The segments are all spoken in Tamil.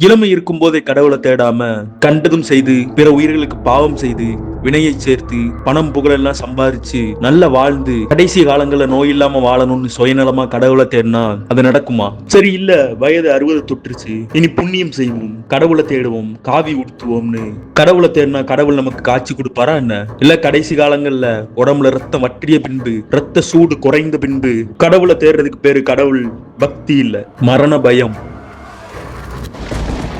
இளமை இருக்கும் போதே கடவுளை தேடாம கண்டதும் செய்து பிற உயிர்களுக்கு பாவம் செய்து வினையை சேர்த்து பணம் புகழெல்லாம் சம்பாரிச்சு நல்லா வாழ்ந்து கடைசி காலங்கள்ல நோய் இல்லாம வாழணும்னு சுயநலமா கடவுளை தேடினா அது நடக்குமா? சரி இல்ல வயது அறுபது தொட்டுருச்சு இனி புண்ணியம் செய்வோம் கடவுளை தேடுவோம் காவி உடுத்துவோம்னு கடவுளை தேடினா கடவுள் நமக்கு காட்சி கொடுப்பாரா என்ன? இல்ல கடைசி காலங்கள்ல உடம்புல ரத்தம் வற்றிய பின்பு ரத்த சூடு குறைந்த பின்பு கடவுளை தேடுறதுக்கு பேரு கடவுள் பக்தி இல்ல மரண பயம்.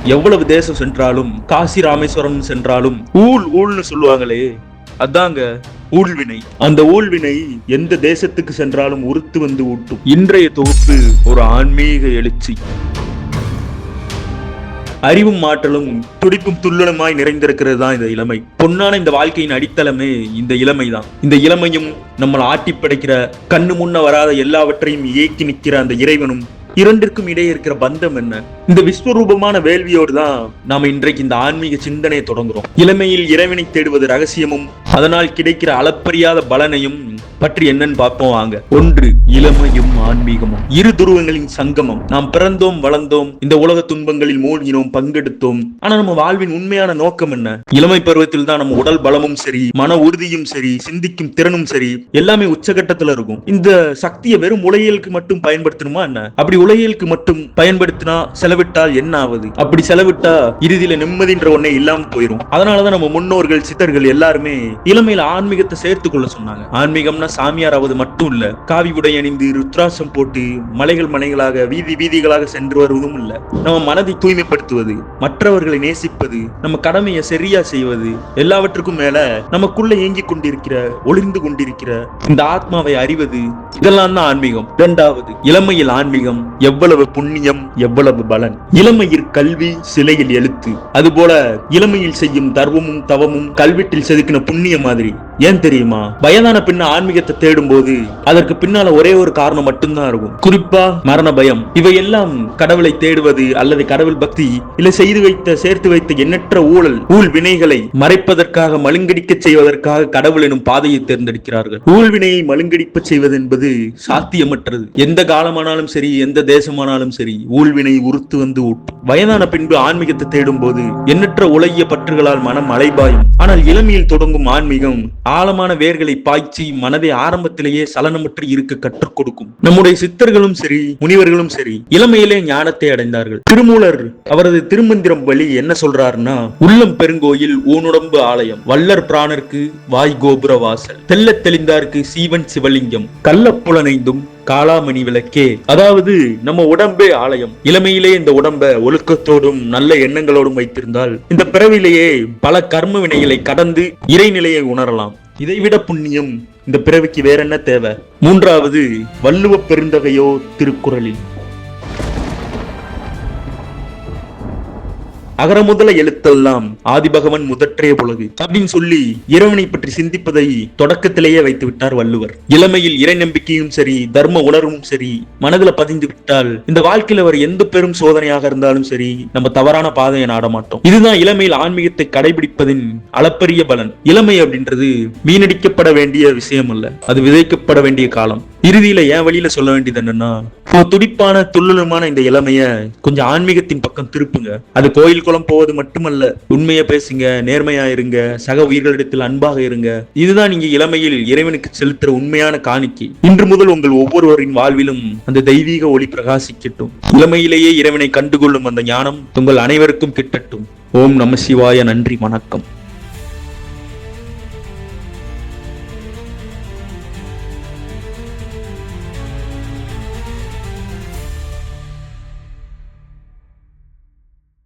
எவ்வளவு தேசம் சென்றாலும் காசி ராமேஸ்வரம் சென்றாலும் ஊழ் ஊழ்னு சொல்லுவாங்களே அதாங்க ஊழ்வினை. அந்த ஊழ்வினை எந்த தேசத்துக்கு சென்றாலும் உறுத்து வந்து ஊட்டும். இன்றைய தொகுப்பு ஒரு ஆன்மீக எழுச்சி. அறிவும் மாற்றலும் துடிப்பும் துள்ளலுமாய் நிறைந்திருக்கிறது தான் இந்த இளமை. பொன்னான இந்த வாழ்க்கையின் அடித்தளமே இந்த இளமை தான் இந்த இளமையும் நம்மளை ஆட்டி படைக்கிற கண்ணு முன்ன வராத எல்லாவற்றையும் இயக்கி நிற்கிற அந்த இறைவனும் இரண்டிற்கும் இடையே இருக்கிற பந்தம் என்ன? இந்த விஸ்வரூபமான வேள்வியோடு தான் நாம இன்றைக்கு இந்த ஆன்மீக சிந்தனையை தொடங்குறோம். இளமையில் இறைவனை தேடுவது ரகசியமும் அதனால் கிடைக்கிற அளப்பறியாத பலனையும் பற்றி என்னன்னு பார்ப்போம் வாங்க. ஒன்று இளமையும் ஆன்மீகமும். இரு துருவங்களின் சங்கமம். நாம் பிறந்தோம் வளர்ந்தோம் இந்த உலக துன்பங்களில் மூழ்கினோம் பங்கெடுத்தோம். ஆனா நம்ம வாழ்வின் உண்மையான நோக்கம் என்ன? இளமை பருவத்தில் தான் நம்ம உடல் பலமும் சரி மன உறுதியும் சரி சிந்திக்கும் திறனும் சரி எல்லாமே உச்சகட்டத்துல இருக்கும். இந்த சக்தியை வெறும் உலகியலுக்கு மட்டும் பயன்படுத்தணுமா என்ன? அப்படி உலகியலுக்கு மட்டும் பயன்படுத்தினா செலவிட்டால் என்ன ஆகுது அப்படி செலவிட்டா இறுதியில நிம்மதின்ற ஒண்ணே இல்லாம போயிரும். அதனாலதான் நம்ம முன்னோர்கள் சித்தர்கள் எல்லாருமே இளமையில ஆன்மீகத்தை சேர்த்து கொள்ள சொன்னாங்க. ஆன்மீகம்னா சாமியார் ஆவது மட்டும் இல்ல காவி உடை அணிந்து ருத்ராசம் போட்டு மலைகள் மலைகளாக வீதி வீதிகளாக சென்று வருவதும் இல்ல. நம்ம மனதை தூய்மைப்படுத்துவது மற்றவர்களை நேசிப்பது நம்ம கடமையை சரியா செய்வது எல்லாவற்றுக்கும் மேல நமக்குள்ள இயங்கிக் கொண்டிருக்கிற ஒளிர்ந்து கொண்டிருக்கிற இந்த ஆத்மாவை அறிவது இதெல்லாம் தான் ஆன்மீகம். இரண்டாவது இளமையில் ஆன்மீகம் எவ்வளவு புண்ணியம் எவ்வளவு பலன்? இளமையில் கல்வி சிலையில் எழுத்து. அதுபோல இளமையில் செய்யும் தர்வமும் தவமும் கல்வெட்டில் செதுக்கின புண்ணிய மாதிரி. ஏன் தெரியுமா? வயதான பின்ன ஆன்மீகத்தை தேடும் போது அதற்கு பின்னால ஒரே ஒரு காரணம் மட்டும்தான் இருக்கும். குறிப்பா மரண பயம். இவையெல்லாம் கடவுளை தேடுவது அல்லது கடவுள் பக்தி இல்ல செய்து வைத்த சேர்த்து வைத்த எண்ணற்ற ஊழல் ஊழ் வினைகளை மறைப்பதற்காக மழுங்கடிக்க செய்வதற்காக கடவுள் எனும் பாதையை தேர்ந்தெடுக்கிறார்கள். ஊழ்வினையை மழுங்கடிப்ப செய்வது என்பது சாத்தியமற்றது. எந்த காலமானாலும் சரி எந்த தேசமானாலும் சரி ஊழ்வினை உறுத்து வந்து வயதான பின்பு ஆன்மீகத்தை தேடும் போது எண்ணற்ற உலகிய பற்றுகளால் மனம் அலைபாயும். ஆனால் இளமையில் தொடங்கும் ஆன்மீகம் ஆழமான வேர்களை பாய்ச்சி மனதை ஆரம்பத்திலேயே சலனமற்று இருக்க கற்றுக் கொடுக்கும். நம்முடைய சித்தர்களும் சரி முனிவர்களும் சரி இளமையிலே ஞானத்தை அடைந்தார்கள். திருமூலர் அவரது திருமந்திரம் வழி என்ன சொல்றாருன்னா உள்ளம் பெருங்கோயில் ஊனுடம்பு ஆலயம் வல்லர் பிராணருக்கு வாய் கோபுர வாசல் தெல்ல தெளிந்தார்க்கு சீவன் சிவலிங்கம் கள்ளப்புலனைந்தும் காளாமணி விளக்கே. அதாவது நம்ம உடம்பே ஆலயம். இளமையிலே இந்த உடம்ப ஒழுக்கத்தோடும் நல்ல எண்ணங்களோடும் வைத்திருந்தால் இந்த பிறவிலேயே பல கர்ம வினைகளை கடந்து இறைநிலையை உணரலாம். இதைவிட புண்ணியம் இந்த பிறவிக்கு வேற என்ன தேவை? மூன்றாவது வள்ளுவ பெருந்தகையோ திருக்குறளில். அகரமுதல எழுத்தெல்லாம் ஆதிபகவன் முதற்றே உலகு அப்படின்னு சொல்லி இறைவனை பற்றி சிந்திப்பதை தொடக்கத்திலேயே வைத்து விட்டார் வள்ளுவர். இளமையில் இறை நம்பிக்கையும் சரி தர்ம உணர்வும் சரி மனதுல பதிந்து விட்டால் இந்த வாழ்க்கையில் அவர் எந்த பெரும் சோதனையாக இருந்தாலும் சரி நம்ம தவறான பாதையை நாட மாட்டோம். இதுதான் இளமையில் ஆன்மீகத்தை கடைபிடிப்பதின் அளப்பரிய பலன். இளமை அப்படின்றது வீணடிக்கப்பட வேண்டிய விஷயம் அல்ல. அது விதைக்கப்பட வேண்டிய காலம். இறுதியில என் வழியில சொல்ல வேண்டியது என்னன்னா துடிப்பான துள்ளுமான இந்த இளமைய கொஞ்சம் ஆன்மீகத்தின் பக்கம் திருப்புங்க. அது கோயில் குளம் போவது மட்டுமல்ல. உண்மையா பேசுங்க நேர்மையா இருங்க சக உயிர்களிடத்தில் அன்பாக இருங்க. இதுதான் நீங்க இளமையில் இறைவனுக்கு செலுத்துற உண்மையான காணிக்கை. இன்று முதல் உங்கள் ஒவ்வொருவரின் வாழ்விலும் அந்த தெய்வீக ஒளி பிரகாசிக்கட்டும். இளமையிலேயே இறைவனை கண்டுகொள்ளும் அந்த ஞானம் உங்கள் அனைவருக்கும் கிட்டட்டும். ஓம் நம சிவாய நன்றி வணக்கம்.